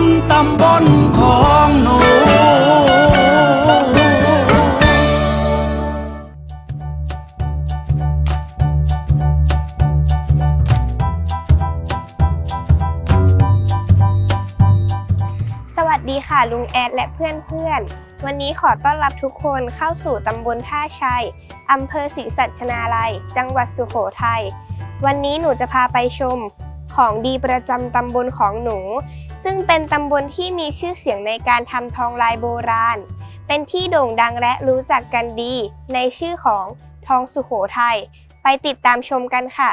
ำตำบลของหนูสวัสดีค่ะลุงแอดและเพื่อนๆ วันนี้ขอต้อนรับทุกคนเข้าสู่ตำบลท่าชัยอำเภอศรีสัชนาลัย จังหวัดสุโขทัย วันนี้หนูจะพาไปชม ของดีประจำตำบลของหนู ซึ่งเป็นตำบลที่มีชื่อเสียงในการทำทองลายโบราณ เป็นที่โด่งดังและรู้จักกันดี ในชื่อของทองสุโขทัยไปติดตามชมกันค่ะ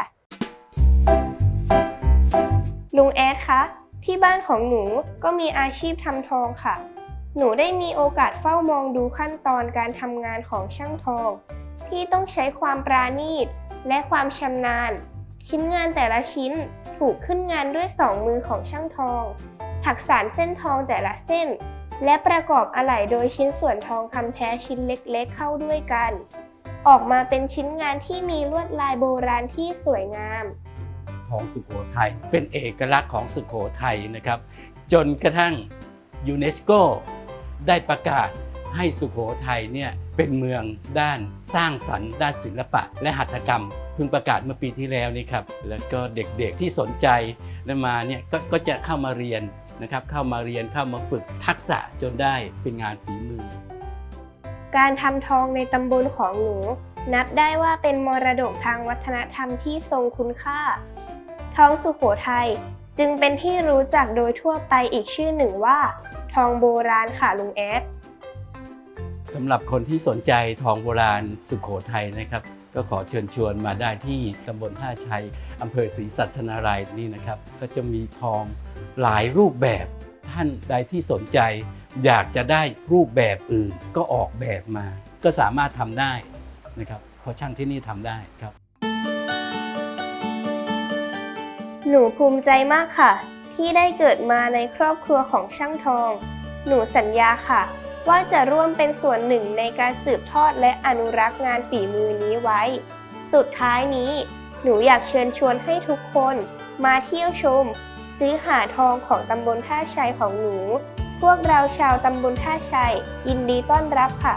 ลุงแอดคะ ที่บ้านของหนูก็มีอาชีพทำทองค่ะ หนูได้มีโอกาสเฝ้ามองดูขั้นตอนการทำงานของช่างทอง ที่ต้องใช้ความปราณีตและความชำนาญ ชิ้นงานแต่ละชิ้นถูกขึ้นงานด้วยสองมือของช่างทอง ถักสารเส้นทองแต่ละเส้น และประกอบอะไหล่โดยชิ้นส่วนทองคำแท้ชิ้นเล็กๆเข้าด้วยกัน ออกมาเป็นชิ้นงานที่มีลวดลายโบราณที่สวยงามของสุโขทัยเป็นเอกลักษณ์ของสุโขทัยนะครับ จนกระทั่งยูเนสโกได้ประกาศให้สุโขทัยเนี่ยเป็นเมืองด้านสร้างสรรค์ ด้านศิลปะและหัตถกรรม พิ่งประกาศเมื่อปีที่แล้วนี่ครับแล้วก็เด็กๆที่สนใจและมาเนี่ยกก็จะเข้ามาเรียนนะครับ เข้ามาเรียนเข้ามาฝึกทักษะจนได้เป็นงานฝีมือ การทำทองในตำบลของหนู นับได้ว่าเป็นมรดกทางวัฒนธรรมที่ทรงคุณค่า ทองสุโขทัยจึงเป็นที่รู้จักโดยทั่วไปอีกชื่อหนึ่งว่า ทองโบราณค่ะลุงแอด สำหรับคนที่สนใจทองโบราณสุขโขทัยนะครับ ก็ขอเชิญชวนมาได้ที่ตำบลท่าชัยอำเภอศรีสัชนาลัยนี่นะครับ ก็จะมีทองหลายรูปแบบ ท่านใดที่สนใจ อยากจะได้รูปแบบอื่น ก็ออกแบบมา ก็สามารถทำได้นะครับเพราะช่างที่นี่ทำได้ครับ หนูภูมิใจมากค่ะ ที่ได้เกิดมาในครอบครัวของช่างทอง หนูสัญญาค่ะ ว่าจะร่วมเป็นส่วนหนึ่งในการสืบทอดและอนุรักษ์งานฝีมือนี้ไว้ สุดท้ายนี้ หนูอยากเชิญชวนให้ทุกคนมาเที่ยวชม ซื้อหาทองของตำบลท่าชัยของหนู พวกเราชาวตำบลท่าชัยยินดีต้อนรับค่ะ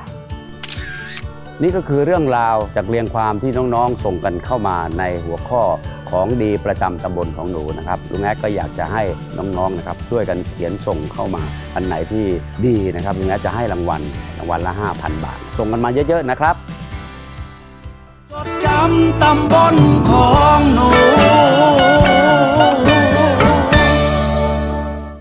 นี่ก็คือเรื่องราวจากเรียงความที่น้องๆ ส่งกันเข้ามาในหัวข้อของดีประจำตำบลของหนูนะครับลุงแอ๊ก็อยากจะให้น้องๆนะครับช่วยกันเขียนส่งเข้ามา อันไหนที่ดีนะครับลุงแอดจะให้รางวัลรางวัลละ 5,000 บาท ส่งกันมาเยอะๆนะครับจดจำตำบลของ